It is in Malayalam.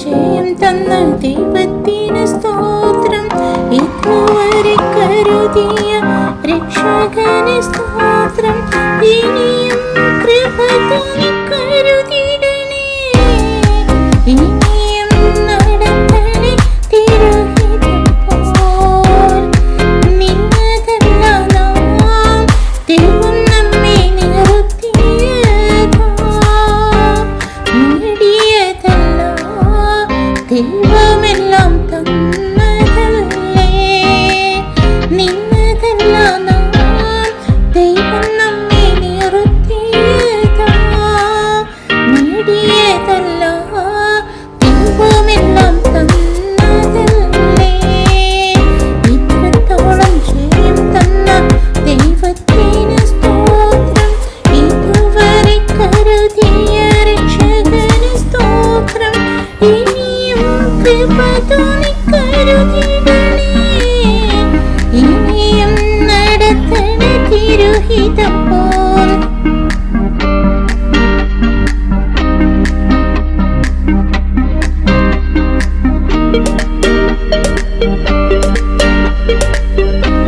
ജയം തന്ന ദൈവത്തിന് സ്തോത്രം. ഇതുവരെ കരുതിയ രക്ഷകന് സ്തോത്രം. ഇനിയും കൃപ തോന്നി தெய்வமெல்லாம் தன்ன കൃപ തോന്നി